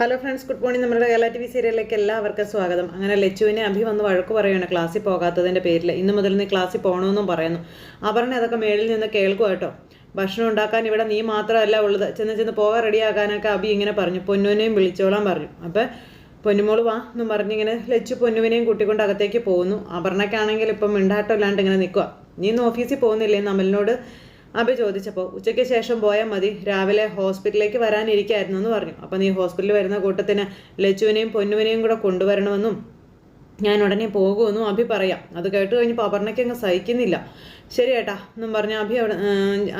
Hello friends good morning നമ്മുടെ Kerala T V സീരിയലിലേക്ക് എല്ലാവർക്കും സ്വാഗതം. അങ്ങനെ ലച്ചുവിനെ അഭി വന്ന് വഴക്ക് പറയുകയാണ്. ക്ലാസ്സിൽ പോകാത്തതിന്റെ പേരിൽ ഇന്ന് മുതൽ നീ ക്ലാസ്സിൽ പോകണമെന്നും പറയുന്നു. അപർണ അതൊക്കെ മേളിൽ നിന്ന് കേൾക്കുക കേട്ടോ. ഭക്ഷണം ഉണ്ടാക്കാൻ ഇവിടെ നീ മാത്രമല്ല ഉള്ളത്. ചെന്ന് ചെന്ന് പോകാൻ റെഡിയാക്കാനൊക്കെ അഭി ഇങ്ങനെ പറഞ്ഞു. പൊന്നുവിനെയും വിളിച്ചോളാൻ പറഞ്ഞു. അപ്പം പൊന്നുമോൾ വാ എന്നും പറഞ്ഞിങ്ങനെ ലച്ചു പൊന്നുവിനെയും കൂട്ടിക്കൊണ്ട് അകത്തേക്ക് പോകുന്നു. അപർണയ്ക്കാണെങ്കിൽ ഇപ്പം മിണ്ടാട്ടമില്ലാണ്ട് ഇങ്ങനെ നിൽക്കുക നീ ഇന്ന് ഓഫീസിൽ പോകുന്നില്ലേ? അമലിനോട് അഭി ചോദിച്ചപ്പോൾ ഉച്ചയ്ക്ക് ശേഷം പോയാൽ മതി. രാവിലെ ഹോസ്പിറ്റലിലേക്ക് വരാനിരിക്കായിരുന്നു എന്ന് പറഞ്ഞു. അപ്പം നീ ഹോസ്പിറ്റലിൽ വരുന്ന കൂട്ടത്തിന് ലച്ചുവിനെയും പൊന്നുവിനെയും കൂടെ കൊണ്ടുവരണമെന്നും ഞാൻ ഉടനെ പോകുമെന്നും അഭി പറയാം. അത് കേട്ട് കഴിഞ്ഞപ്പോൾ അപർണയ്ക്ക് അങ്ങ് സഹിക്കുന്നില്ല. ശരി ഏട്ടാ എന്നും പറഞ്ഞ് അഭി അവിടെ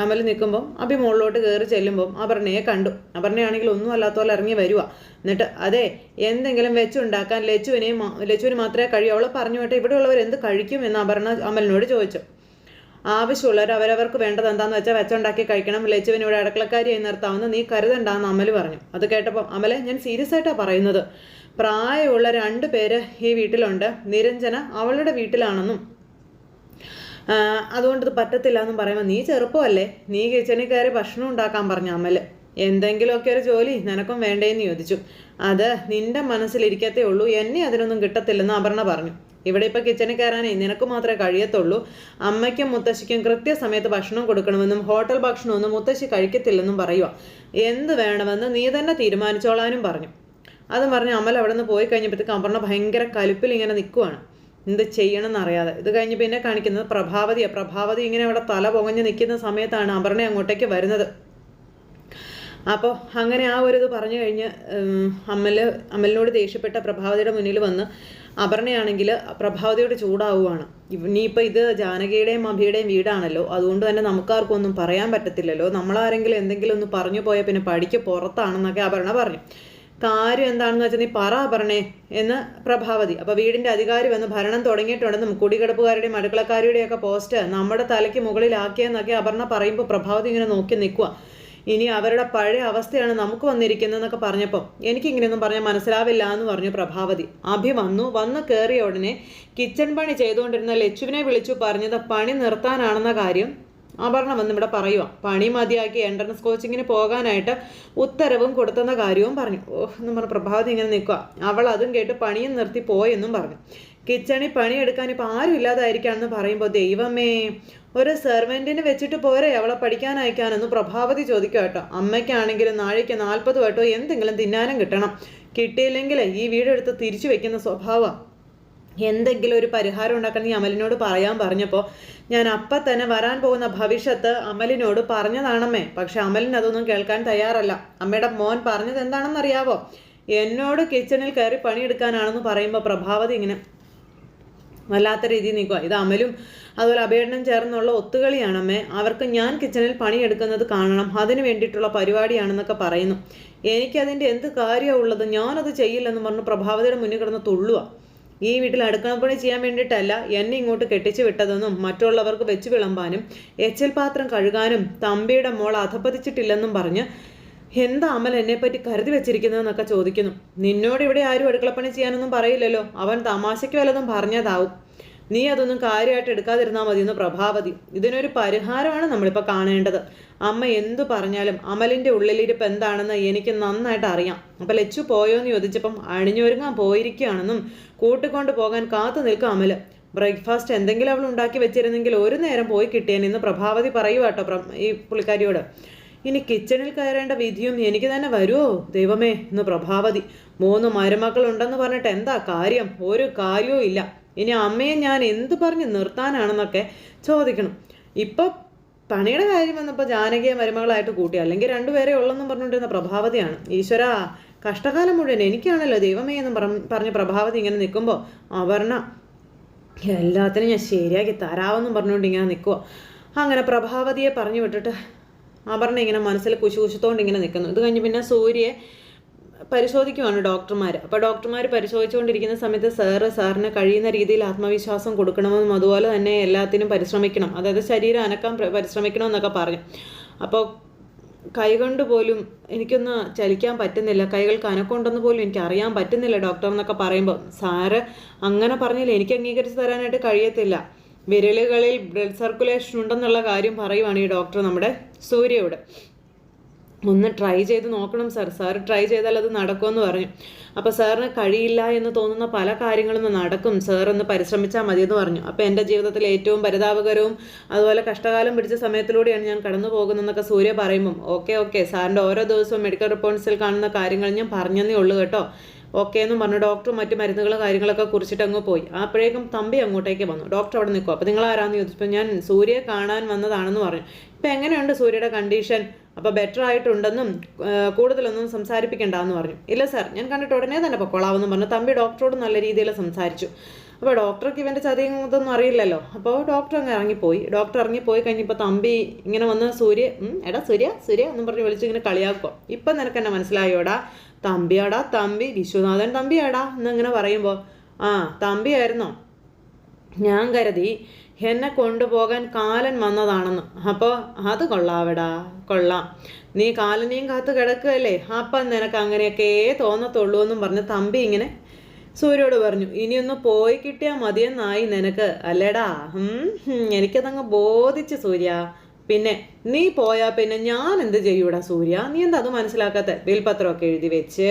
അമൽ നിൽക്കുമ്പം അഭി മുകളിലോട്ട് കയറി ചെല്ലുമ്പം അപർണയെ കണ്ടു. അപർണയാണെങ്കിൽ ഒന്നും അല്ലാത്ത പോലെ ഇറങ്ങി വരുക എന്നിട്ട് അതെ എന്തെങ്കിലും വെച്ചുണ്ടാക്കാൻ ലച്ചുവിനെയും ലച്ചുവിന് മാത്രമേ കഴിയൂ. അവളെ പറഞ്ഞു വിട്ടെ ഇവിടെയുള്ളവർ എന്ത് കഴിക്കും? എന്ന് അപർണ അമലിനോട് ചോദിച്ചു. ആവശ്യമുള്ളവർ അവരവർക്ക് വേണ്ടത് എന്താന്ന് വെച്ചാൽ വെച്ചുണ്ടാക്കി കഴിക്കണം. ലച്ചുവിന് ഇവിടെ അടുക്കളക്കാരിയായി നിർത്താമെന്ന് നീ കരുതണ്ടാന്ന് അമൽ പറഞ്ഞു. അത് കേട്ടപ്പോൾ അമലെ ഞാൻ സീരിയസ് ആയിട്ടാണ് പറയുന്നത്. പ്രായമുള്ള രണ്ട് പേര് ഈ വീട്ടിലുണ്ട്. നിരഞ്ജന അവളുടെ വീട്ടിലാണെന്നും അതുകൊണ്ട് ഇത് പറ്റത്തില്ല എന്നും പറയുമ്പോൾ നീ ചെറുപ്പമല്ലേ? നീ കിച്ചണിൽ കയറി ഭക്ഷണം ഉണ്ടാക്കാൻ പറഞ്ഞു അമൽ. എന്തെങ്കിലുമൊക്കെ ഒരു ജോലി നിനക്കും വേണ്ടേന്ന് ചോദിച്ചു. അത് നിന്റെ മനസ്സിലിരിക്കത്തേ ഉള്ളൂ. എന്നെ അതിനൊന്നും കിട്ടത്തില്ലെന്ന് അപർണ പറഞ്ഞു. ഇവിടെ ഇപ്പൊ കിച്ചണിൽ കയറാനേ നിനക്ക് മാത്രമേ കഴിയത്തുള്ളൂ. അമ്മയ്ക്കും മുത്തശ്ശിക്കും കൃത്യസമയത്ത് ഭക്ഷണം കൊടുക്കണമെന്നും ഹോട്ടൽ ഭക്ഷണമൊന്നും മുത്തശ്ശി കഴിക്കത്തില്ലെന്നും പറയുക എന്ത് വേണമെന്ന് നീ തന്നെ തീരുമാനിച്ചോളാനും പറഞ്ഞു. അതും പറഞ്ഞ് അമൽ അവിടെ നിന്ന് പോയി കഴിഞ്ഞപ്പോഴത്തേക്ക് അപർണ ഭയങ്കര കലുപ്പിൽ ഇങ്ങനെ നിൽക്കുവാണ് എന്ത് ചെയ്യണമെന്ന് അറിയാതെ ഇത് കഴിഞ്ഞ് പിന്നെ കാണിക്കുന്നത് പ്രഭാവതിയാണ് പ്രഭാവതി ഇങ്ങനെ അവിടെ തല പൊങ്ങഞ്ഞ് നിൽക്കുന്ന സമയത്താണ് അപർണ അങ്ങോട്ടേക്ക് വരുന്നത്. അപ്പോൾ അങ്ങനെ ആ ഒരു ഇത് പറഞ്ഞു കഴിഞ്ഞ് അമ്മൽ അമ്മലിനോട് ദേഷ്യപ്പെട്ട പ്രഭാവതിയുടെ മുന്നിൽ വന്ന് അപർണയാണെങ്കിൽ പ്രഭാവതിയോട് ചൂടാവുകയാണ് ഇനിയിപ്പോൾ ഇത് ജാനകിയുടെയും അഭിയുടെയും വീടാണല്ലോ. അതുകൊണ്ട് തന്നെ നമുക്കാർക്കും ഒന്നും പറയാൻ പറ്റത്തില്ലല്ലോ. നമ്മളാരെങ്കിലും എന്തെങ്കിലും ഒന്ന് പറഞ്ഞു പോയാൽ പിന്നെ പടിക്ക് പുറത്താണെന്നൊക്കെ അപർണ പറഞ്ഞു. കാര്യം എന്താണെന്ന് വെച്ചാൽ നീ പറ പറഞ്ഞേ എന്ന് പ്രഭാവതി. അപ്പോൾ വീടിന്റെ അധികാരി വന്ന് ഭരണം തുടങ്ങിയിട്ടുണ്ടെന്നും കുടികിടപ്പുകാരുടെയും അടുക്കളക്കാരുടെയും ഒക്കെ പോസ്റ്റ് നമ്മുടെ തലയ്ക്ക് മുകളിലാക്കിയെന്നൊക്കെ അപർണ പറയുമ്പോൾ പ്രഭാവതി ഇങ്ങനെ നോക്കി നിൽക്കുക ഇനി അവരുടെ പഴയ അവസ്ഥയാണ് നമുക്ക് വന്നിരിക്കുന്നതെന്നൊക്കെ പറഞ്ഞപ്പോൾ എനിക്കിങ്ങനെയൊന്നും പറഞ്ഞാൽ മനസ്സിലാവില്ല എന്ന് പറഞ്ഞു പ്രഭാവതി. അഭി വന്നു. വന്ന് കയറിയ ഉടനെ കിച്ചൺ പണി ചെയ്തുകൊണ്ടിരുന്ന ലച്ചുവിനെ വിളിച്ചു പറഞ്ഞത് പണി നിർത്താനാണെന്ന കാര്യം അപർണ വന്ന് ഇവിടെ പറയുക പണി മതിയാക്കി എൻട്രൻസ് കോച്ചിങ്ങിന് പോകാനായിട്ട് ഉത്തരവും കൊടുത്തെന്ന കാര്യവും പറഞ്ഞു. ഓഹ് എന്ന് പറഞ്ഞു പ്രഭാവതി ഇങ്ങനെ നിൽക്കുക അവൾ അതും കേട്ട് പണിയും നിർത്തി പോയെന്നും പറഞ്ഞു. കിച്ചണിൽ പണിയെടുക്കാൻ ഇപ്പം ആരും ഇല്ലാതായിരിക്കാന്ന് പറയുമ്പോൾ ദൈവമേ ഒരു സെർവന്റിന് വെച്ചിട്ട് പോരെ അവളെ പഠിക്കാൻ അയക്കാനെന്ന് പ്രഭാവതി ചോദിക്കുക കേട്ടോ. അമ്മയ്ക്കാണെങ്കിലും നാഴേക്ക് നാൽപ്പത് വട്ടോ എന്തെങ്കിലും തിന്നാനും കിട്ടണം. കിട്ടിയില്ലെങ്കിൽ ഈ വീടെടുത്ത് തിരിച്ചു വെക്കുന്ന സ്വഭാവം. എന്തെങ്കിലും ഒരു പരിഹാരം ഉണ്ടാക്കണം നീ അമലിനോട് പറയാൻ പറഞ്ഞപ്പോൾ ഞാൻ അപ്പം തന്നെ വരാൻ പോകുന്ന ഭവിഷ്യത്ത് അമലിനോട് പറഞ്ഞതാണമ്മേ. പക്ഷെ അമലിന് അതൊന്നും കേൾക്കാൻ തയ്യാറല്ല. അമ്മയുടെ മോൻ പറഞ്ഞത് എന്താണെന്നറിയാവോ? എന്നോട് കിച്ചണിൽ കയറി പണിയെടുക്കാനാണെന്ന് പറയുമ്പോൾ പ്രഭാവതി ഇങ്ങനെ വല്ലാത്ത രീതിയിൽ നിൽക്കുക. ഇത് അമലും അതുപോലെ അഭേടനം ചേർന്നുള്ള ഒത്തുകളിയാണ് അമ്മേ അവർക്ക് ഞാൻ കിച്ചണിൽ പണിയെടുക്കുന്നത് കാണണം. അതിന് വേണ്ടിയിട്ടുള്ള പരിപാടിയാണെന്നൊക്കെ പറയുന്നു. എനിക്കതിന്റെ എന്ത് കാര്യമാണ് ഉള്ളത്? ഞാനത് ചെയ്യില്ലെന്ന് പറഞ്ഞു പ്രഭാവതിയുടെ മുന്നിൽ കിടന്ന് തുള്ളുക. ഈ വീട്ടിൽ അടുക്കളപ്പണി ചെയ്യാൻ വേണ്ടിയിട്ടല്ല എന്നെ ഇങ്ങോട്ട് കെട്ടിച്ചു വിട്ടതെന്നും മറ്റുള്ളവർക്ക് വെച്ച് വിളമ്പാനും എച്ചൽ പാത്രം കഴുകാനും തമ്പിയുടെ മോൾ അധപ്പതിച്ചിട്ടില്ലെന്നും പറഞ്ഞ് എന്താ അമൽ എന്നെപ്പറ്റി കരുതി വെച്ചിരിക്കുന്നതെന്നൊക്കെ ചോദിക്കുന്നു. നിന്നോട് ഇവിടെ ആരും അടുക്കളപ്പണി ചെയ്യാനൊന്നും പറയില്ലല്ലോ. അവൻ തമാശയ്ക്ക് വല്ലതും പറഞ്ഞതാവും. നീ അതൊന്നും കാര്യമായിട്ട് എടുക്കാതിരുന്നാൽ മതി എന്ന് പ്രഭാവതി. ഇതിനൊരു പരിഹാരമാണ് നമ്മളിപ്പോൾ കാണേണ്ടത്. അമ്മ എന്തു പറഞ്ഞാലും അമലിന്റെ ഉള്ളിലിരിപ്പ് എന്താണെന്ന് എനിക്ക് നന്നായിട്ട് അറിയാം. അപ്പം ലച്ചു പോയോ എന്ന് ചോദിച്ചപ്പം അണിഞ്ഞൊരുങ്ങാൻ പോയിരിക്കുകയാണെന്നും കൂട്ടിക്കൊണ്ട് പോകാൻ കാത്തു നിൽക്കും അമൽ. ബ്രേക്ക്ഫാസ്റ്റ് എന്തെങ്കിലും അവൾ ഉണ്ടാക്കി വെച്ചിരുന്നെങ്കിൽ ഒരു നേരം പോയി കിട്ടിയേനെന്ന് പ്രഭാവതി പറയുക കേട്ടോ ഈ പുള്ളിക്കാരിയോട്. ഇനി കിച്ചണിൽ കയറേണ്ട വിധിയും എനിക്ക് തന്നെ വരുമോ ദൈവമേ എന്ന് പ്രഭാവതി. മൂന്ന് മരുമക്കൾ ഉണ്ടെന്ന് പറഞ്ഞിട്ട് എന്താ കാര്യം? ഒരു കാര്യവും ഇല്ല. ഇനി അമ്മയെ ഞാൻ എന്ത് പറഞ്ഞ് നിർത്താനാണെന്നൊക്കെ ചോദിക്കണം. ഇപ്പൊ പണിയുടെ കാര്യം വന്നപ്പോൾ ജാനകിയെ മരുമകളായിട്ട് കൂട്ടി. അല്ലെങ്കിൽ രണ്ടുപേരെ ഉള്ളെന്നും പറഞ്ഞുകൊണ്ടിരുന്ന പ്രഭാവതിയാണ്. ഈശ്വര കഷ്ടകാലം മുഴുവൻ എനിക്കാണല്ലോ ദൈവമേ എന്ന് പറഞ്ഞ പ്രഭാവതി ഇങ്ങനെ നിൽക്കുമ്പോൾ അവർണ എല്ലാത്തിനും ഞാൻ ശരിയാക്കി തരാമെന്നും പറഞ്ഞുകൊണ്ട് ഇങ്ങനെ നിൽക്കുക അങ്ങനെ പ്രഭാവതിയെ പറഞ്ഞു വിട്ടിട്ട് അപർണ ഇങ്ങനെ മനസ്സിൽ കുശുകുശത്തോണ്ട് ഇങ്ങനെ നിൽക്കുന്നു ഇത് കഴിഞ്ഞ് പിന്നെ സൂര്യയെ പരിശോധിക്കുവാണ് ഡോക്ടർമാർ അപ്പോൾ ഡോക്ടർമാർ പരിശോധിച്ചുകൊണ്ടിരിക്കുന്ന സമയത്ത് സാറ് സാറിന് കഴിയുന്ന രീതിയിൽ ആത്മവിശ്വാസം കൊടുക്കണമെന്നും അതുപോലെ തന്നെ എല്ലാത്തിനും പരിശ്രമിക്കണം. അതായത് ശരീരം അനക്കാൻ പ്ര- പരിശ്രമിക്കണമെന്നൊക്കെ പറഞ്ഞു. അപ്പോൾ കൈകൊണ്ട് പോലും എനിക്കൊന്ന് ചലിക്കാൻ പറ്റുന്നില്ല. കൈകൾക്ക് അനക്കമുണ്ടെന്ന് പോലും എനിക്ക് അറിയാൻ പറ്റുന്നില്ല ഡോക്ടർ എന്നൊക്കെ പറയുമ്പോൾ സാറ് അങ്ങനെ പറഞ്ഞില്ല. എനിക്ക് അംഗീകരിച്ച് തരാനായിട്ട് കഴിയത്തില്ല. വിരലുകളിൽ ബ്ലഡ് സർക്കുലേഷൻ ഉണ്ടെന്നുള്ള കാര്യം പറയുവാണ് ഈ ഡോക്ടർ നമ്മുടെ സൂര്യയോട്. ഒന്ന് ട്രൈ ചെയ്ത് നോക്കണം സാർ സാർ ട്രൈ ചെയ്താൽ അത് നടക്കുമെന്ന് പറഞ്ഞു. അപ്പോൾ സാറിന് കഴിയില്ല എന്ന് തോന്നുന്ന പല കാര്യങ്ങളും നടക്കും. സാർ ഒന്ന് പരിശ്രമിച്ചാൽ മതി എന്ന് പറഞ്ഞു. അപ്പോൾ എന്റെ ജീവിതത്തിൽ ഏറ്റവും പരിതാപകരവും അതുപോലെ കഷ്ടകാലം പിടിച്ച സമയത്തിലൂടെയാണ് ഞാൻ കടന്നു പോകുന്നതെന്നൊക്കെ സൂര്യ പറയുമ്പം. ഓക്കെ ഓക്കെ സാറിന്റെ ഓരോ ദിവസവും മെഡിക്കൽ റിപ്പോർട്ട്സിൽ കാണുന്ന കാര്യങ്ങൾ ഞാൻ പറഞ്ഞതേ ഉള്ളൂ കേട്ടോ. ഓക്കെ എന്ന് പറഞ്ഞു. ഡോക്ടറും മറ്റു മരുന്നുകളും കാര്യങ്ങളൊക്കെ കുറിച്ചിട്ട് അങ്ങ് പോയി. അപ്പോഴേക്കും തമ്പി അങ്ങോട്ടേക്ക് വന്നു. ഡോക്ടർ അവിടെ നിൽക്കും അപ്പോൾ നിങ്ങൾ ആരാന്ന് ചോദിച്ചപ്പോൾ ഞാൻ സൂര്യയെ കാണാൻ വന്നതാണെന്ന് പറഞ്ഞു. ഇപ്പം എങ്ങനെയുണ്ട് സൂര്യയുടെ കണ്ടീഷൻ അപ്പോൾ ബെറ്റർ ആയിട്ടുണ്ടെന്നും കൂടുതലൊന്നും സംസാരിപ്പിക്കണ്ടെന്ന് പറഞ്ഞു. ഇല്ല സാർ ഞാൻ കണ്ടിട്ട് ഉടനെ തന്നെ പൊക്കോളാവെന്ന് പറഞ്ഞു. തമ്പി ഡോക്ടറോട് നല്ല രീതിയിൽ സംസാരിച്ചു. അപ്പോൾ ഡോക്ടർക്ക് ഇവന്റെ ചതിയും ഇതൊന്നും അറിയില്ലല്ലോ. അപ്പോൾ ഡോക്ടർ അങ്ങ് ഇറങ്ങിപ്പോയി. ഡോക്ടർ ഇറങ്ങിപ്പോയി കഴിഞ്ഞപ്പോൾ തമ്പി ഇങ്ങനെ വന്ന് സൂര്യ എടാ സൂര്യ സൂര്യ എന്നും പറഞ്ഞ് വിളിച്ച് ഇങ്ങനെ കളിയാക്കുക ഇപ്പം നിനക്ക് എന്നെ മനസ്സിലായോടാ? തമ്പിയാടാ തമ്പി വിശ്വനാഥൻ തമ്പിയാടാ എന്നിങ്ങനെ പറയുമ്പോൾ ആ തമ്പിയായിരുന്നോ? ഞാൻ കരുതി എന്നെ കൊണ്ടുപോകാൻ കാലൻ വന്നതാണെന്ന്. അപ്പോൾ അത് കൊള്ളാവടാ കൊള്ളാം. നീ കാലനെയും കാത്ത് കിടക്കുകയല്ലേ? അപ്പം നിനക്ക് അങ്ങനെയൊക്കെ തോന്നത്തുള്ളൂ എന്നും പറഞ്ഞ് തമ്പി ഇങ്ങനെ സൂര്യോട് പറഞ്ഞു ഇനിയൊന്ന് പോയി കിട്ടിയാൽ മതിയെന്നായി നിനക്ക് അല്ലേടാ? എനിക്കതങ്ങ് ബോധിച്ച് സൂര്യ. പിന്നെ നീ പോയാ പിന്നെ ഞാൻ എന്ത് ചെയ്യൂടാ സൂര്യ? നീ എന്താ അത് മനസ്സിലാക്കാത്ത? ബിൽപത്രമൊക്കെ എഴുതി വെച്ച്.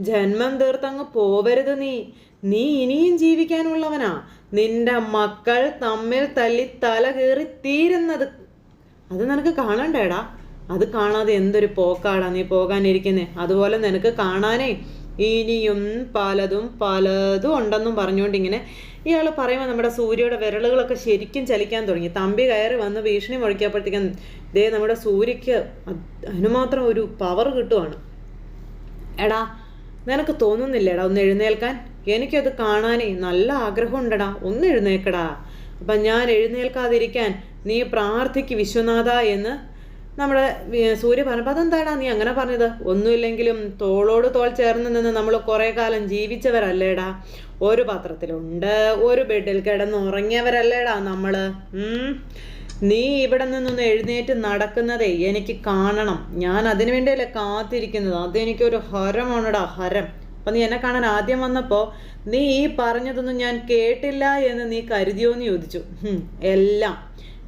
ജന്മം തീർത്തങ്ങ് പോവരുത് നീ. നീ ഇനിയും ജീവിക്കാനുള്ളവനാ. നിന്റെ മക്കൾ തമ്മിൽ തല്ലി തല കീറി തീരുന്നത്. അത് നിനക്ക് കാണണ്ടേടാ. അത് കാണാതെ എന്തൊരു പോക്കാടാ നീ പോകാനിരിക്കുന്നേ. അതുപോലെ നിനക്ക് കാണാനേ ഇനിയും പലതും പലതും ഉണ്ടെന്നും പറഞ്ഞുകൊണ്ട് ഇങ്ങനെ ഇയാൾ പറയുമ്പോൾ നമ്മുടെ സൂര്യയുടെ വിരലുകളൊക്കെ ശരിക്കും ചലിക്കാൻ തുടങ്ങി. തമ്പി കയറി വന്ന് ഭീഷണി മുഴക്കിയപ്പോഴത്തേക്കും ദേ നമ്മുടെ സൂര്യക്ക് അതിനുമാത്രം ഒരു പവർ കിട്ടുവാണ്. എടാ നിനക്ക് തോന്നുന്നില്ല എടാ ഒന്ന് എഴുന്നേൽക്കാൻ? എനിക്കത് കാണാനേ നല്ല ആഗ്രഹമുണ്ടടാ. ഒന്ന് എഴുന്നേൽക്കടാ. അപ്പം ഞാൻ എഴുന്നേൽക്കാതിരിക്കാൻ നീ പ്രാർത്ഥിക്ക് വിശ്വനാഥ എന്ന് നമ്മുടെ സൂര്യ പറഞ്ഞപ്പോൾ അതെന്താടാ നീ അങ്ങനെ പറഞ്ഞത്? ഒന്നുമില്ലെങ്കിലും തോളോട് തോൾ ചേർന്ന് നിന്ന് നമ്മൾ കുറേ കാലം ജീവിച്ചവരല്ലേടാ. ഒരു പാത്രത്തിലുണ്ട് ഒരു ബെഡിൽ കിടന്ന് ഉറങ്ങിയവരല്ലേടാ നമ്മൾ നീ ഇവിടെ നിന്നൊന്ന് എഴുന്നേറ്റ് നടക്കുന്നതേ എനിക്ക് കാണണം. ഞാൻ അതിനു വേണ്ടിയല്ലേ കാത്തിരിക്കുന്നത്. അതെനിക്കൊരു ഹരമാണടാ ഹരം. അപ്പം നീ എന്നെ കാണാൻ ആദ്യം വന്നപ്പോൾ നീ ഈ പറഞ്ഞതൊന്നും ഞാൻ കേട്ടില്ല എന്ന് നീ കരുതിയോന്ന് ചോദിച്ചു. എല്ലാം.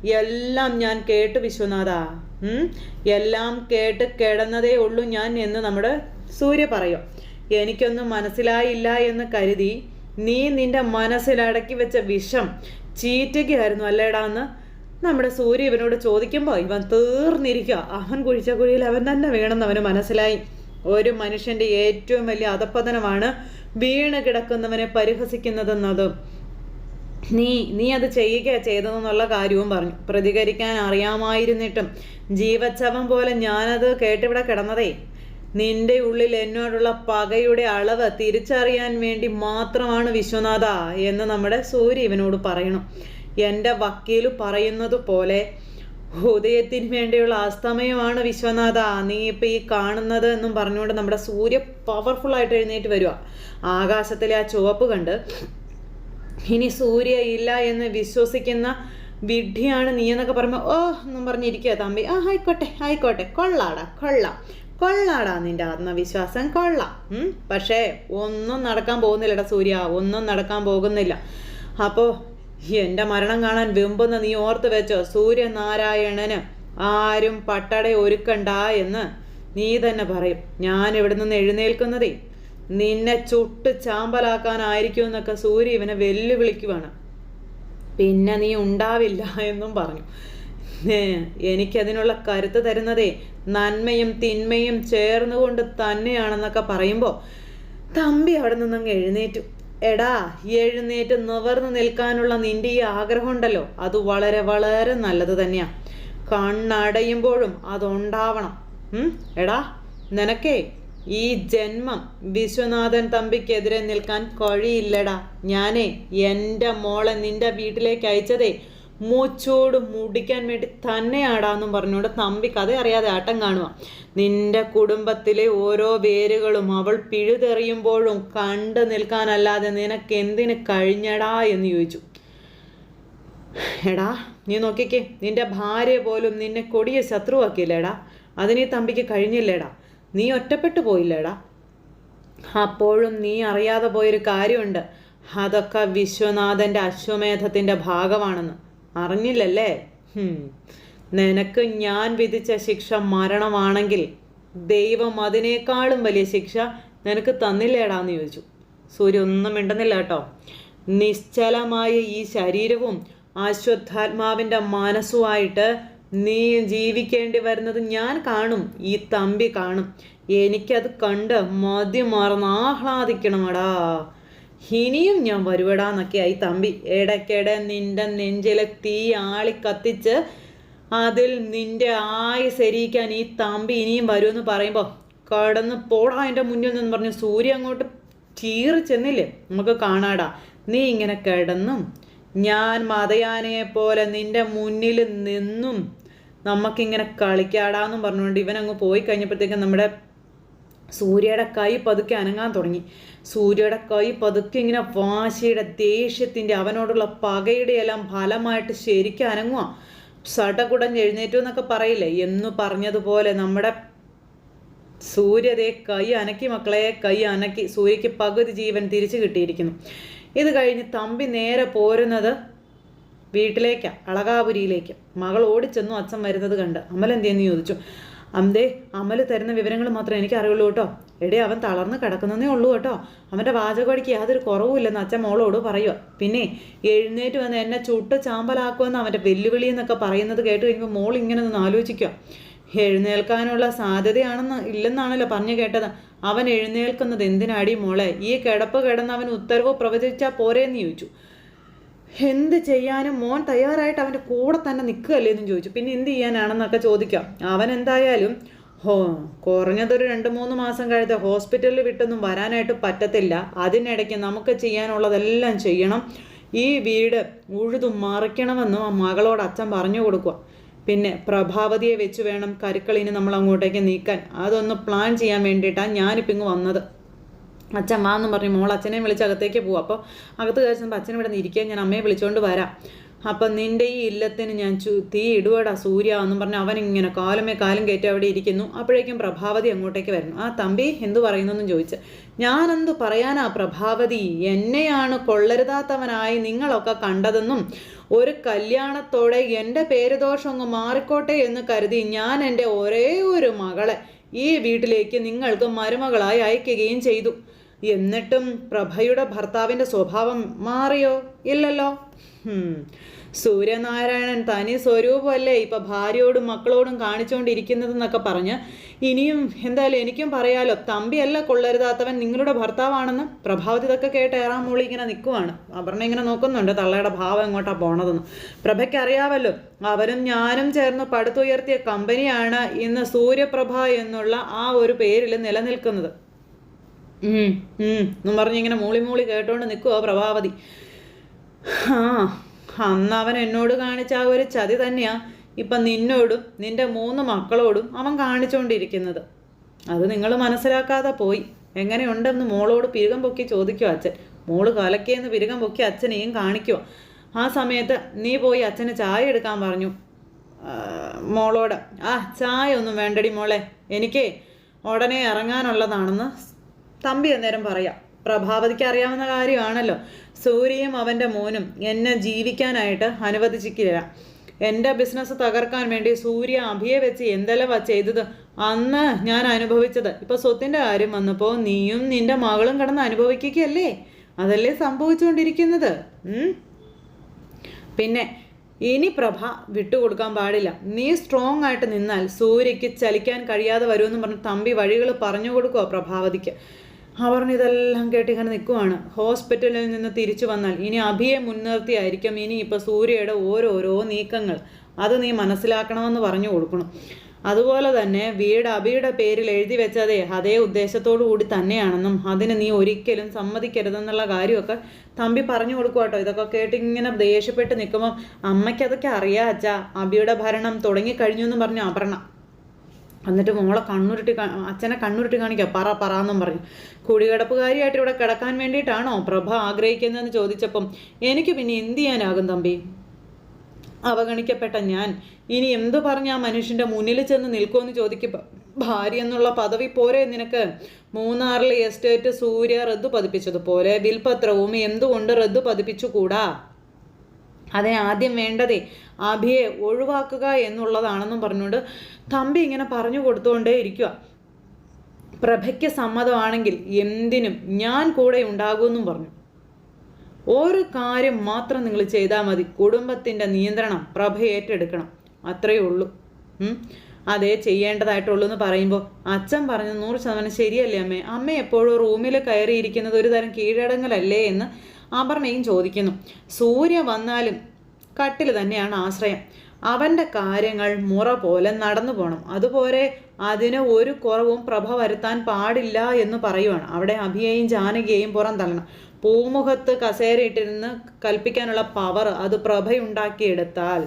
എല്ലാം ഞാൻ കേട്ട് വിശ്വനാഥ. എല്ലാം കേട്ട് കിടന്നതേ ഉള്ളൂ ഞാൻ എന്ന് നമ്മുടെ സൂര്യ പറയും. എനിക്കൊന്നും മനസ്സിലായില്ല എന്ന് കരുതി നീ നിന്റെ മനസ്സിലടക്കി വെച്ച വിഷം ചീറ്റുകയായിരുന്നു അല്ലേടാ എന്ന് നമ്മുടെ സൂര്യ ഇവനോട് ചോദിക്കുമ്പോൾ ഇവൻ തീർന്നിരിക്കുക അവൻ കുഴിച്ച കുഴിയിൽ അവൻ തന്നെ വേണം അവന് മനസ്സിലായി. ഒരു മനുഷ്യന്റെ ഏറ്റവും വലിയ അധപ്പതനമാണ് വീണ് കിടക്കുന്നവനെ പരിഹസിക്കുന്നതെന്നതും. നീ നീ അത് ചെയ്യുക ചെയ്തതെന്നുള്ള കാര്യവും പറഞ്ഞു. പ്രതികരിക്കാൻ അറിയാമായിരുന്നിട്ടും ജീവച്ചവം പോലെ ഞാനത് കേട്ടിവിടെ കിടന്നതേ. നിന്റെ ഉള്ളിൽ എന്നോടുള്ള പകയുടെ അളവ് തിരിച്ചറിയാൻ വേണ്ടി മാത്രമാണ് വിശ്വനാഥ എന്ന് നമ്മുടെ സൂര്യ ഇവനോട് പറയണം. എന്റെ വക്കീൽ പറയുന്നത് പോലെ ഹൃദയത്തിന് വേണ്ടിയുള്ള അസ്തമയമാണ് വിശ്വനാഥ. നീ ഇപ്പം ഈ കാണുന്നത് എന്നും പറഞ്ഞുകൊണ്ട് നമ്മുടെ സൂര്യ പവർഫുൾ ആയിട്ട് എഴുന്നേറ്റ് വരിക ആകാശത്തിലെ ആ ചുവപ്പ് കണ്ട് ഇനി സൂര്യ ഇല്ല എന്ന് വിശ്വസിക്കുന്ന വിഡ്ഢിയാണ് നീ എന്നൊക്കെ പറയുമ്പോൾ ഓ എന്നും പറഞ്ഞിരിക്കുക തമ്പി. ആ ആയിക്കോട്ടെ ആയിക്കോട്ടെ. കൊള്ളാടാ കൊള്ളാം. കൊള്ളാടാ നിന്റെ ആത്മവിശ്വാസം. കൊള്ളാം. പക്ഷേ ഒന്നും നടക്കാൻ പോകുന്നില്ലടാ സൂര്യ. ഒന്നും നടക്കാൻ പോകുന്നില്ല. അപ്പോൾ എന്റെ മരണം കാണാൻ വെമ്പുന്ന നീ ഓർത്ത് വെച്ചോ? സൂര്യനാരായണന് ആരും പട്ടട ഒരുക്കണ്ട എന്ന് നീ തന്നെ പറയും. ഞാൻ ഇവിടെ നിന്ന് എഴുന്നേൽക്കുന്നതേ? നിന്നെ ചുട്ട് ചാമ്പലാക്കാനായിരിക്കും എന്നൊക്കെ സൂര്യ ഇവനെ വെല്ലുവിളിക്കുവാണ്. പിന്നെ നീ ഉണ്ടാവില്ല എന്നും പറഞ്ഞു. എനിക്കതിനുള്ള കരുത്ത് തരുന്നതേ നന്മയും തിന്മയും ചേർന്നുകൊണ്ട് തന്നെയാണെന്നൊക്കെ പറയുമ്പോൾ തമ്പി അവിടെ നിന്നങ്ങ് എഴുന്നേറ്റു. എടാ എഴുന്നേറ്റ് നിവർന്നു നിൽക്കാനുള്ള നിന്റെ ഈ ആഗ്രഹമുണ്ടല്ലോ. അത് വളരെ വളരെ നല്ലത് തന്നെയാ. കണ്ണടയുമ്പോഴും അതുണ്ടാവണം. എടാ നിനക്കേ ഈ ജന്മം വിശ്വനാഥൻ തമ്പിക്കെതിരെ നിൽക്കാൻ കഴിയില്ലടാ. ഞാനേ എന്റെ മോളെ നിന്റെ വീട്ടിലേക്ക് അയച്ചതേ മൂച്ചോട് മുടിക്കാൻ വേണ്ടി തന്നെയാടാന്നും പറഞ്ഞുകൊണ്ട് തമ്പി കഥ അറിയാതെ ആട്ടം കാണുക നിന്റെ കുടുംബത്തിലെ ഓരോ വേരുകളും അവൾ പിഴുതെറിയുമ്പോഴും കണ്ടു നിൽക്കാനല്ലാതെ നിനക്ക് എന്തിന് കഴിഞ്ഞടാ എന്ന് ചോദിച്ചു. എടാ നീ നോക്കിക്കേ നിന്റെ ഭാര്യ പോലും നിന്നെ കൊടിയ ശത്രുവാക്കിയില്ലേടാ. അതിനീ തമ്പിക്ക് കഴിഞ്ഞില്ലേടാ. നീ ഒറ്റപ്പെട്ടു പോയില്ലേടാ? അപ്പോഴും നീ അറിയാതെ പോയൊരു കാര്യമുണ്ട്. അതൊക്കെ വിശ്വനാഥന്റെ അശ്വമേധത്തിന്റെ ഭാഗമാണെന്ന്. അറിഞ്ഞില്ലല്ലേ? നിനക്ക് ഞാൻ വിധിച്ച ശിക്ഷ മരണമാണെങ്കിൽ ദൈവം അതിനേക്കാളും വലിയ ശിക്ഷ നിനക്ക് തന്നില്ലേടാ എന്ന് ചോദിച്ചു. സൂര്യ ഒന്നും മിണ്ടുന്നില്ല കേട്ടോ. നിശ്ചലമായ ഈ ശരീരവും അശ്വത്ഥാത്മാവിന്റെ മനസ്സുമായിട്ട് നീ ജീവിക്കേണ്ടി വരുന്നത് ഞാൻ കാണും ഈ തമ്പി കാണും. എനിക്കത് കണ്ട് മതിമറന്ന് ആഹ്ലാദിക്കണമടാ. ഇനിയും ഞാൻ വരുവടാന്നൊക്കെയായി തമ്പി. ഇടയ്ക്കിടെ നിന്റെ നെഞ്ചിലെ തീ ആളി കത്തിച്ച് അതിൽ നിന്റെ ആയി ശരിക്കാൻ ഈ തമ്പി ഇനിയും വരുമെന്ന് പറയുമ്പോൾ കടന്ന് പോടാ എന്റെ മുന്നിൽ നിന്ന് പറഞ്ഞു സൂര്യ അങ്ങോട്ട് ചീറി ചെന്നില്ലേ? നമുക്ക് കാണാടാ. നീ ഇങ്ങനെ കിടന്നും ഞാൻ മതയാനയെ പോലെ നിന്റെ മുന്നിൽ നിന്നും നമുക്കിങ്ങനെ കളിക്കാടാന്നും പറഞ്ഞുകൊണ്ട് ഇവൻ അങ്ങ് പോയി കഴിഞ്ഞപ്പോഴത്തേക്കും നമ്മുടെ സൂര്യയുടെ കൈ പതുക്കെ അനങ്ങാൻ തുടങ്ങി. സൂര്യയുടെ കൈ പതുക്കെ ഇങ്ങനെ വാശിയുടെ ദേഷ്യത്തിന്റെ അവനോടുള്ള പകയുടെ എല്ലാം ഫലമായിട്ട് ശരിക്കും അനങ്ങുക സടകുടഞ്ഞ് എഴുന്നേറ്റു എന്നൊക്കെ പറയില്ലേ? എന്ന് പറഞ്ഞതുപോലെ നമ്മുടെ സൂര്യതയെ കൈ അനക്കി മക്കളെ കൈ അനക്കി സൂര്യക്ക് പകുതി ജീവൻ തിരിച്ചു കിട്ടിയിരിക്കുന്നു. ഇത് കഴിഞ്ഞ് തമ്പി നേരെ പോരുന്നത് വീട്ടിലേക്കാ അളകാപുരിയിലേക്ക്. മകൾ ഓടിച്ചെന്നു അച്ഛൻ വരുന്നത് കണ്ട് അമൽ എന്തേന്ന് ചോദിച്ചു. അന്തേ അമൽ തരുന്ന വിവരങ്ങൾ മാത്രമേ എനിക്ക് അറിയുള്ളൂ കേട്ടോ. എടേ അവൻ തളർന്ന് കിടക്കുന്നതേ ഉള്ളൂ കേട്ടോ. അവന്റെ വാചകടിക്ക് യാതൊരു കുറവുമില്ലെന്ന് അച്ഛൻ മോളോട് പറയുക പിന്നെ എഴുന്നേറ്റ് വന്ന് എന്നെ ചുട്ട് ചാമ്പലാക്കുമെന്ന് അവന്റെ വെല്ലുവിളി എന്നൊക്കെ പറയുന്നത് കേട്ട് കഴിയുമ്പോൾ മോൾ ഇങ്ങനെ ഒന്ന് ആലോചിക്കുക എഴുന്നേൽക്കാനുള്ള സാധ്യതയാണെന്ന് ഇല്ലെന്നാണല്ലോ പറഞ്ഞു കേട്ടത്. അവൻ എഴുന്നേൽക്കുന്നത് എന്തിനാടി മോളെ? ഈ കിടപ്പ് കിടന്ന് അവൻ ഉത്തരവ് പ്രവചിച്ചാൽ പോരേന്ന് ചോദിച്ചു. എന്ത് ചെയ്യാനും മോൻ തയ്യാറായിട്ട് അവന്റെ കൂടെ തന്നെ നിൽക്കുകയല്ലേ എന്ന് ചോദിച്ചു. പിന്നെ എന്ത് ചെയ്യാനാണെന്നൊക്കെ ചോദിക്കാം. അവൻ എന്തായാലും ഹോ കുറഞ്ഞതൊരു രണ്ട് മൂന്ന് മാസം കഴിഞ്ഞ ഹോസ്പിറ്റലിൽ വിട്ടൊന്നും വരാനായിട്ട് പറ്റത്തില്ല. അതിനിടയ്ക്ക് നമുക്ക് ചെയ്യാനുള്ളതെല്ലാം ചെയ്യണം. ഈ വീട് ഉഴുതു മറിക്കണമെന്നും ആ മകളോട് അച്ഛൻ പറഞ്ഞു കൊടുക്കുക. പിന്നെ പ്രഭാവതിയെ വെച്ച് വേണം കരുക്കളിന് നമ്മൾ അങ്ങോട്ടേക്ക് നീക്കാൻ. അതൊന്ന് പ്ലാൻ ചെയ്യാൻ വേണ്ടിയിട്ടാണ് ഞാനിപ്പിങ്ങ് വന്നത്. അച്ഛൻ വാ എന്നും പറഞ്ഞു. മോൾ അച്ഛനെ വിളിച്ച് അകത്തേക്ക് പോവും. അപ്പോൾ അകത്ത് കഴിച്ചപ്പോൾ അച്ഛൻ ഇവിടെ ഇരിക്കാൻ ഞാൻ അമ്മയെ വിളിച്ചുകൊണ്ട് വരാം. അപ്പം നിന്റെ ഈ ഇല്ലത്തിന് ഞാൻ ചു തീ ഇടുവടാ സൂര്യ എന്നും പറഞ്ഞ് അവൻ ഇങ്ങനെ കാലമേ കാലം കയറ്റി അവിടെ ഇരിക്കുന്നു. അപ്പോഴേക്കും പ്രഭാവതി അങ്ങോട്ടേക്ക് വരുന്നു. ആ തമ്പി എന്തു പറയുന്നെന്നും ചോദിച്ച്. ഞാനെന്തു പറയാനാ പ്രഭാവതി? എന്നെയാണ് കൊള്ളരുതാത്തവനായി നിങ്ങളൊക്കെ കണ്ടതെന്നും ഒരു കല്യാണത്തോടെ എന്റെ പേരുദോഷം അങ്ങ് മാറിക്കോട്ടെ എന്ന് കരുതി ഞാൻ എന്റെ ഒരേ ഒരു മകളെ ഈ വീട്ടിലേക്ക് നിങ്ങൾക്ക് മരുമകളായി അയക്കുകയും ചെയ്തു. എന്നിട്ടും പ്രഭയുടെ ഭർത്താവിന്റെ സ്വഭാവം മാറിയോ? ഇല്ലല്ലോ. സൂര്യനാരായണൻ തനി സ്വരൂപമല്ലേ ഇപ്പൊ ഭാര്യയോടും മക്കളോടും കാണിച്ചുകൊണ്ടിരിക്കുന്നതെന്നൊക്കെ പറഞ്ഞ് ഇനിയും എന്തായാലും എനിക്കും പറയാലോ തമ്പിയല്ല കൊള്ളരുതാത്തവൻ നിങ്ങളുടെ ഭർത്താവാണെന്ന്. പ്രഭാവതി ഇതൊക്കെ കേട്ട് ഏറാൻ മുകളിൽ ഇങ്ങനെ നിൽക്കുവാണ് അപർണ ഇങ്ങനെ നോക്കുന്നുണ്ട് തള്ളയുടെ ഭാവം എങ്ങോട്ടാ പോണതെന്ന്. പ്രഭയ്ക്ക് അറിയാമല്ലോ അവരും ഞാനും ചേർന്ന് പടുത്തുയർത്തിയ കമ്പനിയാണ് ഇന്ന് സൂര്യപ്രഭ എന്നുള്ള ആ ഒരു പേരിൽ നിലനിൽക്കുന്നത്. എന്നും പറഞ്ഞിങ്ങനെ മൂളി മൂളി കേട്ടോണ്ട് നിൽക്കുവോ പ്രഭാവതി. ആ അന്ന് അവൻ എന്നോട് കാണിച്ച ആ ഒരു ചതി തന്നെയാ ഇപ്പം നിന്നോടും നിന്റെ മൂന്ന് മക്കളോടും അവൻ കാണിച്ചുകൊണ്ടിരിക്കുന്നത് അത് നിങ്ങൾ മനസ്സിലാക്കാതെ പോയി. എങ്ങനെയുണ്ടെന്ന് മോളോട് പിരുകം പൊക്കി ചോദിക്കുക അച്ഛൻ. മോൾ കലക്കിയെന്ന് പിരുകം പൊക്കി അച്ഛനെയും കാണിക്കുക ആ സമയത്ത് നീ പോയി അച്ഛന് ചായ എടുക്കാൻ പറഞ്ഞു. മോളോട് ആ ചായ ഒന്നും വേണ്ടടി മോളെ. എനിക്കേ ഉടനെ ഇറങ്ങാനുള്ളതാണെന്ന് തമ്പി അന്നേരം പറയാം പ്രഭാവതിക്ക് അറിയാവുന്ന കാര്യമാണല്ലോ. സൂര്യയും അവന്റെ മോനും എന്നെ ജീവിക്കാനായിട്ട് അനുവദിച്ചിട്ടില്ല എന്റെ ബിസിനസ് തകർക്കാൻ വേണ്ടി സൂര്യ അഭിയെ വെച്ച് എന്തെല്ലാം ചെയ്തത്? അന്ന് ഞാൻ അനുഭവിച്ചത്. ഇപ്പൊ സ്വത്തിന്റെ കാര്യം വന്നപ്പോൾ നീയും നിന്റെ മകളും കിടന്ന് അനുഭവിക്കുകയല്ലേ? അതല്ലേ സംഭവിച്ചുകൊണ്ടിരിക്കുന്നത്. പിന്നെ ഇനി പ്രഭ വിട്ടുകൊടുക്കാൻ പാടില്ല. നീ സ്ട്രോങ് ആയിട്ട് നിന്നാൽ സൂര്യയ്ക്ക് ചലിക്കാൻ കഴിയാതെ വരുമെന്ന് പറഞ്ഞ് തമ്പി വഴികൾ പറഞ്ഞു കൊടുക്കുക പ്രഭാവതിക്ക്. അവർ ഇതെല്ലാം കേട്ട് ഇങ്ങനെ നിൽക്കുവാണ് ഹോസ്പിറ്റലിൽ നിന്ന് തിരിച്ചു വന്നാൽ ഇനി അഭിയെ മുൻനിർത്തിയായിരിക്കും ഇനി ഇപ്പോൾ സൂര്യയുടെ ഓരോരോ നീക്കങ്ങൾ അത് നീ മനസ്സിലാക്കണമെന്ന് പറഞ്ഞു കൊടുക്കണം. അതുപോലെ തന്നെ വീട് അഭിയുടെ പേരിൽ എഴുതി വെച്ചതേ അതേ ഉദ്ദേശത്തോടു കൂടി തന്നെയാണെന്നും അതിന് നീ ഒരിക്കലും സമ്മതിക്കരുതെന്നുള്ള കാര്യമൊക്കെ തമ്പി പറഞ്ഞു കൊടുക്കുക കേട്ടോ ഇതൊക്കെ കേട്ട് ഇങ്ങനെ ദേഷ്യപ്പെട്ട് നിൽക്കുമ്പോൾ അമ്മയ്ക്കതൊക്കെ അറിയാ അച്ഛാ. അഭിയുടെ ഭരണം തുടങ്ങിക്കഴിഞ്ഞു എന്ന് പറഞ്ഞു അപർണ. എന്നിട്ട് മോളെ കണ്ണുരുട്ടി അച്ഛനെ കണ്ണുരുട്ടി കാണിക്കുക പറ പറ എന്നും പറഞ്ഞു. കുടികിടപ്പുകാരിയായിട്ട് ഇവിടെ കിടക്കാൻ വേണ്ടിയിട്ടാണോ പ്രഭ ആഗ്രഹിക്കുന്നതെന്ന് ചോദിച്ചപ്പം എനിക്ക് പിന്നെ എന്ത് ചെയ്യാനാകും തമ്പി? അവഗണിക്കപ്പെട്ട ഞാൻ ഇനി എന്തു പറഞ്ഞ ആ മനുഷ്യന്റെ മുന്നിൽ ചെന്ന് നിൽക്കുമെന്ന് ചോദിക്കുമ്പോൾ ഭാര്യ എന്നുള്ള പദവി പോരെ നിനക്ക്? മൂന്നാറിലെ എസ്റ്റേറ്റ് സൂര്യ റദ്ദു പതിപ്പിച്ചതുപോലെ വിൽപത്രവും എന്തുകൊണ്ട് റദ്ദു പതിപ്പിച്ചുകൂടാ? അതെ ആദ്യം വേണ്ടതേ അഭിയെ ഒഴിവാക്കുക എന്നുള്ളതാണെന്നും പറഞ്ഞുകൊണ്ട് തമ്പി ഇങ്ങനെ പറഞ്ഞു കൊടുത്തുകൊണ്ടേ ഇരിക്കുക പ്രഭയ്ക്ക് സമ്മതമാണെങ്കിൽ എന്തിനും ഞാൻ കൂടെ ഉണ്ടാകുമെന്നും പറഞ്ഞു. ഒരു കാര്യം മാത്രം നിങ്ങൾ ചെയ്താൽ മതി. കുടുംബത്തിന്റെ നിയന്ത്രണം പ്രഭ ഏറ്റെടുക്കണം. അത്രയേ ഉള്ളൂ. അതേ ചെയ്യേണ്ടതായിട്ടുള്ളൂ എന്ന് പറയുമ്പോൾ അച്ഛൻ പറഞ്ഞത് നൂറ് ശതമാനം ശരിയല്ലേ അമ്മേ? അമ്മ എപ്പോഴും റൂമിൽ കയറിയിരിക്കുന്നത് ഒരു തരം കീഴടങ്ങലല്ലേ? എന്ന് അപർണയും ചോദിക്കുന്നു. സൂര്യ വന്നാലും കട്ടിൽ തന്നെയാണ് ആശ്രയം. അവന്റെ കാര്യങ്ങൾ മുറ പോലെ നടന്നു പോകണം അതുപോലെ അതിന് ഒരു കുറവും പ്രഭ വരുത്താൻ പാടില്ല എന്ന് പറയുവാണ്. അവിടെ അഭിയെയും ജാനകിയെയും പുറം തള്ളണം. പൂമുഖത്ത് കസേരയിട്ടിരുന്ന് കൽപ്പിക്കാനുള്ള പവർ അത് പ്രഭയുണ്ടാക്കിയെടുത്താൽ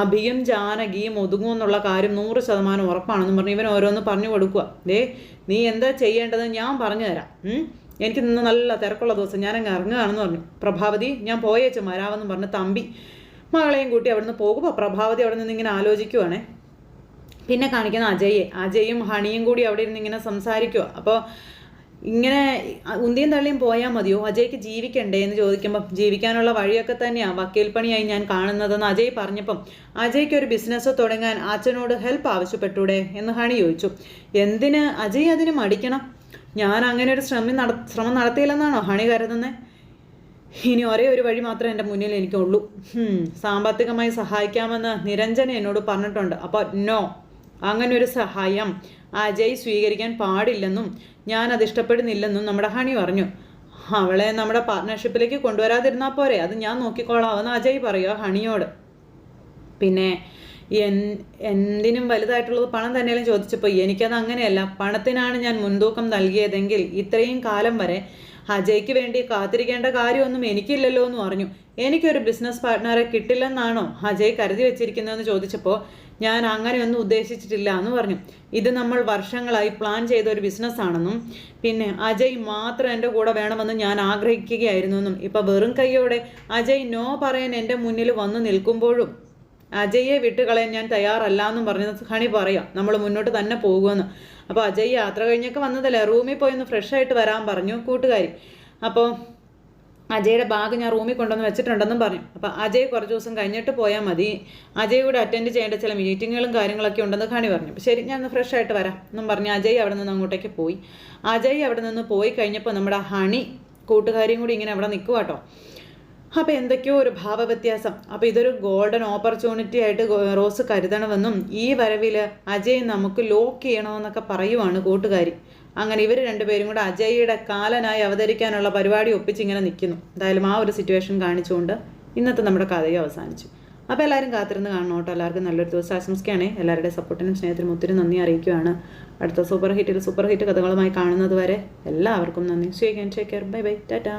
അഭിയും ജാനകിയും ഒതുങ്ങും എന്നുള്ള കാര്യം നൂറ് ശതമാനം ഉറപ്പാണെന്ന് പറഞ്ഞ് ഇവൻ ഓരോന്ന് പറഞ്ഞു കൊടുക്കുക ദേ നീ എന്താ ചെയ്യേണ്ടത് ഞാൻ പറഞ്ഞു തരാം? എനിക്ക് നിന്ന് നല്ല തിരക്കുള്ള ദിവസം ഞാനങ്ങ് ഇറങ്ങുകയാണെന്ന് പറഞ്ഞു. പ്രഭാവതി ഞാൻ പോയേച്ച് മരാമെന്ന് പറഞ്ഞ് തമ്പി മകളെയും കൂട്ടി അവിടുന്ന് പോകുമ്പോൾ പ്രഭാവതി അവിടെ നിന്ന് ഇങ്ങനെ ആലോചിക്കുവാണേ. പിന്നെ കാണിക്കുന്ന അജയെ അജയും ഹണിയും കൂടി അവിടെ ഇരുന്ന് ഇങ്ങനെ സംസാരിക്കുക അപ്പോൾ ഇങ്ങനെ ഉന്തിയും തള്ളിയും പോയാൽ മതിയോ? അജയ്ക്ക് ജീവിക്കണ്ടേ എന്ന് ചോദിക്കുമ്പോൾ ജീവിക്കാനുള്ള വഴിയൊക്കെ തന്നെയാണ് വക്കീൽ പണിയായി ഞാൻ കാണുന്നതെന്ന് അജയ് പറഞ്ഞപ്പം അജയ്ക്ക് ഒരു ബിസിനസ് തുടങ്ങാൻ അച്ഛനോട് ഹെൽപ്പ് ആവശ്യപ്പെട്ടൂടെ എന്ന് ഹണി ചോദിച്ചു. എന്തിന്? അജയ് അതിന് മടിക്കണം. ഞാൻ അങ്ങനെ ഒരു ശ്രമം നട ശ്രമം നടത്തിയില്ലെന്നാണോ ഹണി കരുതുന്നത് ഇനി ഒരേ ഒരു വഴി മാത്രമേ എന്റെ മുന്നിൽ എനിക്കുള്ളൂ. സാമ്പത്തികമായി സഹായിക്കാമെന്ന് നിരഞ്ജന എന്നോട് പറഞ്ഞിട്ടുണ്ട്. അപ്പോൾ നോ അങ്ങനെ ഒരു സഹായം അജയ് സ്വീകരിക്കാൻ പാടില്ലെന്നും ഞാൻ അത് ഇഷ്ടപ്പെടുന്നില്ലെന്നും നമ്മുടെ ഹണി പറഞ്ഞു. അവളെ നമ്മുടെ പാർട്ട്ണർഷിപ്പിലേക്ക് കൊണ്ടുവരാതിരുന്നാൽ പോരെ? അത് ഞാൻ നോക്കിക്കോളാമെന്ന് അജയ് പറയുക ഹണിയോട്. പിന്നെ എൻ എന്തിനും വലുതായിട്ടുള്ളത് പണം തന്നെയാലും ചോദിച്ചപ്പോൾ എനിക്കത് അങ്ങനെയല്ല. പണത്തിനാണ് ഞാൻ മുൻതൂക്കം നൽകിയതെങ്കിൽ ഇത്രയും കാലം വരെ അജയ്ക്ക് വേണ്ടി കാത്തിരിക്കേണ്ട കാര്യമൊന്നും എനിക്കില്ലല്ലോ എന്ന് പറഞ്ഞു. എനിക്കൊരു ബിസിനസ് പാർട്ട്ണറെ കിട്ടില്ലെന്നാണോ അജയ് കരുതി വെച്ചിരിക്കുന്നതെന്ന് ചോദിച്ചപ്പോൾ ഞാൻ അങ്ങനെയൊന്നും ഉദ്ദേശിച്ചിട്ടില്ല എന്ന് പറഞ്ഞു. ഇത് നമ്മൾ വർഷങ്ങളായി പ്ലാൻ ചെയ്ത ഒരു ബിസിനസ്സാണെന്നും പിന്നെ അജയ് മാത്രം എന്റെ കൂടെ വേണമെന്ന് ഞാൻ ആഗ്രഹിക്കുകയായിരുന്നു എന്നും. ഇപ്പോൾ വെറും കൈയോടെ അജയ് നോ പറയാൻ എന്റെ മുന്നിൽ വന്നു നിൽക്കുമ്പോഴും അജയെ വിട്ടുകളയാൻ ഞാൻ തയ്യാറല്ല എന്നും പറഞ്ഞ് ഹണി പറയാം. നമ്മൾ മുന്നോട്ട് തന്നെ പോകുമെന്ന്. അപ്പോൾ അജയ് യാത്ര കഴിഞ്ഞൊക്കെ വന്നതല്ലേ? റൂമിൽ പോയി ഒന്ന് ഫ്രഷ് ആയിട്ട് വരാൻ പറഞ്ഞു കൂട്ടുകാരി. അപ്പോൾ അജയുടെ ബാഗ് ഞാൻ റൂമിൽ കൊണ്ടുവന്ന് വെച്ചിട്ടുണ്ടെന്നും പറഞ്ഞു. അപ്പോൾ അജയ് കുറച്ച് ദിവസം കഴിഞ്ഞിട്ട് പോയാൽ മതി. അജയ് കൂടെ അറ്റൻഡ് ചെയ്യേണ്ട ചില മീറ്റിങ്ങുകളും കാര്യങ്ങളൊക്കെ ഉണ്ടെന്ന് ഹണി പറഞ്ഞു. അപ്പോൾ ശരി ഞാൻ ഒന്ന് ഫ്രഷ് ആയിട്ട് വരാം എന്നും പറഞ്ഞു അജയ് അവിടെ നിന്ന് അങ്ങോട്ടേക്ക് പോയി. അജയ് അവിടെ നിന്ന് പോയി കഴിഞ്ഞപ്പോൾ നമ്മുടെ ഹണി കൂട്ടുകാരിയും കൂടി ഇങ്ങനെ അവിടെ നിൽക്കുക കേട്ടോ അപ്പോൾ എന്തൊക്കെയോ ഒരു ഭാവവ്യത്യാസം. അപ്പോൾ ഇതൊരു ഗോൾഡൻ ഓപ്പർച്യൂണിറ്റി ആയിട്ട് റോസ് കരുതണമെന്നും ഈ വരവിൽ അജയ് നമുക്ക് ലോക്ക് ചെയ്യണമെന്നൊക്കെ പറയുവാണ് കൂട്ടുകാരി. അങ്ങനെ ഇവർ രണ്ടുപേരും കൂടെ അജയ്യുടെ കാലനായി അവതരിക്കാനുള്ള പരിപാടി ഒപ്പിച്ചിങ്ങനെ നിൽക്കുന്നു എന്തായാലും ആ ഒരു സിറ്റുവേഷൻ കാണിച്ചുകൊണ്ട് ഇന്നത്തെ നമ്മുടെ കഥയും അവസാനിച്ചു. അപ്പോൾ എല്ലാവരും കാത്തിരുന്ന് കാണണം കേട്ടോ. എല്ലാവർക്കും നല്ലൊരു ദിവസം ആശംസിക്കുകയാണ്. എല്ലാവരുടെ സപ്പോർട്ടിനും സ്നേഹത്തിനും ഒത്തിരി നന്ദി അറിയിക്കുകയാണ്. അടുത്ത സൂപ്പർ ഹിറ്റിൽ സൂപ്പർ ഹിറ്റ് കഥകളുമായി കാണുന്നത് വരെ എല്ലാവർക്കും നന്ദി. സ്വീകരിക്കാൻ take care bye bye tata